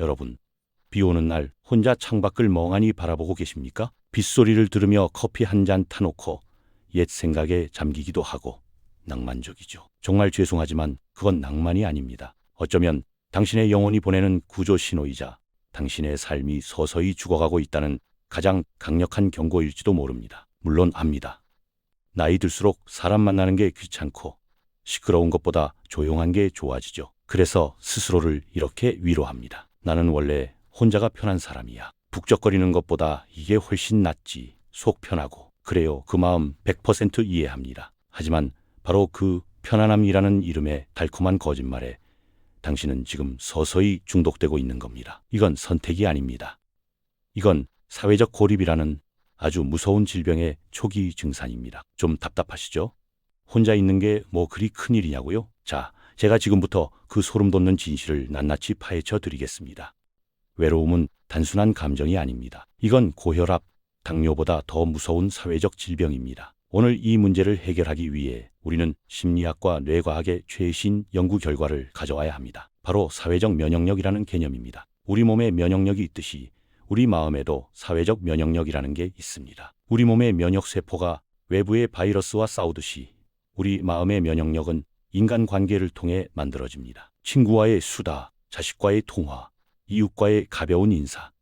여러분, 비 오는 날 혼자 창밖을 멍하니 바라보고 계십니까? 빗소리를 들으며 커피 한 잔 타놓고 옛 생각에 잠기기도 하고 낭만적이죠. 정말 죄송하지만 그건 낭만이 아닙니다. 어쩌면 당신의 영혼이 보내는 구조 신호이자 당신의 삶이 서서히 죽어가고 있다는 가장 강력한 경고일지도 모릅니다. 물론 압니다. 나이 들수록 사람 만나는 게 귀찮고 시끄러운 것보다 조용한 게 좋아지죠. 그래서 스스로를 이렇게 위로합니다. 나는 원래 혼자가 편한 사람이야. 북적거리는 것보다 이게 훨씬 낫지. 속 편하고. 그래요. 그 마음 100% 이해합니다. 하지만 바로 그 편안함이라는 이름의 달콤한 거짓말에 당신은 지금 서서히 중독되고 있는 겁니다. 이건 선택이 아닙니다. 이건 사회적 고립이라는 아주 무서운 질병의 초기 증상입니다. 좀 답답하시죠? 혼자 있는 게 뭐 그리 큰일이냐고요? 자, 제가 지금부터 그 소름 돋는 진실을 낱낱이 파헤쳐 드리겠습니다. 외로움은 단순한 감정이 아닙니다. 이건 고혈압, 당뇨보다 더 무서운 사회적 질병입니다. 오늘 이 문제를 해결하기 위해 우리는 심리학과 뇌과학의 최신 연구 결과를 가져와야 합니다. 바로 사회적 면역력이라는 개념입니다. 우리 몸에 면역력이 있듯이 우리 마음에도 사회적 면역력이라는 게 있습니다. 우리 몸의 면역세포가 외부의 바이러스와 싸우듯이 우리 마음의 면역력은 인간 관계를 통해 만들어집니다. 친구와의 수다, 자식과의 통화, 이웃과의 가벼운 인사.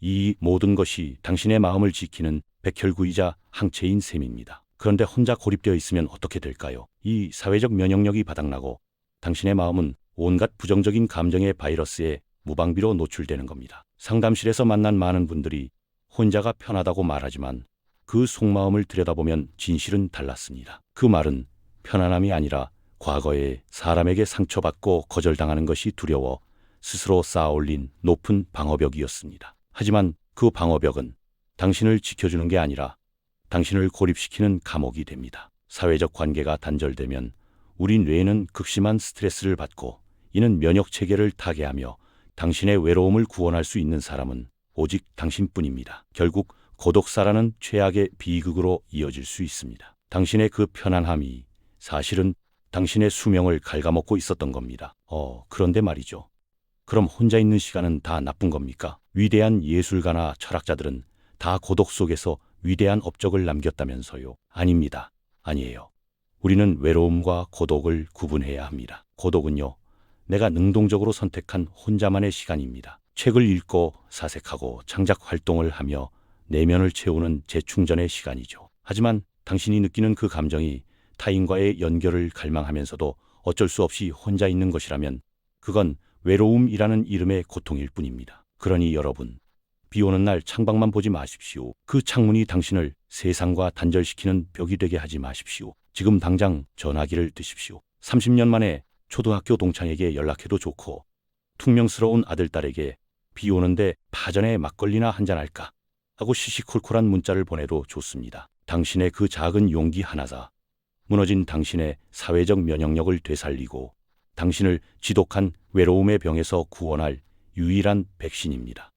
이 모든 것이 당신의 마음을 지키는 백혈구이자 항체인 셈입니다. 그런데 혼자 고립되어 있으면 어떻게 될까요? 이 사회적 면역력이 바닥나고 당신의 마음은 온갖 부정적인 감정의 바이러스에 무방비로 노출되는 겁니다. 상담실에서 만난 많은 분들이 혼자가 편하다고 말하지만 그 속마음을 들여다보면 진실은 달랐습니다. 그 말은 편안함이 아니라 과거에 사람에게 상처받고 거절당하는 것이 두려워 스스로 쌓아 올린 높은 방어벽이었습니다. 하지만 그 방어벽은 당신을 지켜주는 게 아니라 당신을 고립시키는 감옥이 됩니다. 사회적 관계가 단절되면 우리 뇌는 극심한 스트레스를 받고 이는 면역 체계를 타개하며 당신의 외로움을 구원할 수 있는 사람은 오직 당신뿐입니다. 결국 고독사라는 최악의 비극으로 이어질 수 있습니다. 당신의 그 편안함이 사실은 당신의 수명을 갉아먹고 있었던 겁니다. 어, 그런데 말이죠. 그럼 혼자 있는 시간은 다 나쁜 겁니까? 위대한 예술가나 철학자들은 다 고독 속에서 위대한 업적을 남겼다면서요. 아닙니다. 아니에요. 우리는 외로움과 고독을 구분해야 합니다. 고독은요, 내가 능동적으로 선택한 혼자만의 시간입니다. 책을 읽고 사색하고 창작 활동을 하며 내면을 채우는 재충전의 시간이죠. 하지만 당신이 느끼는 그 감정이 타인과의 연결을 갈망하면서도 어쩔 수 없이 혼자 있는 것이라면 그건 외로움이라는 이름의 고통일 뿐입니다. 그러니 여러분, 비 오는 날 창밖만 보지 마십시오. 그 창문이 당신을 세상과 단절시키는 벽이 되게 하지 마십시오. 지금 당장 전화기를 드십시오. 30년 만에 초등학교 동창에게 연락해도 좋고 퉁명스러운 아들딸에게 비 오는데 파전에 막걸리나 한잔 할까 하고 시시콜콜한 문자를 보내도 좋습니다. 당신의 그 작은 용기 하나가 무너진 당신의 사회적 면역력을 되살리고 당신을 지독한 외로움의 병에서 구원할 유일한 백신입니다.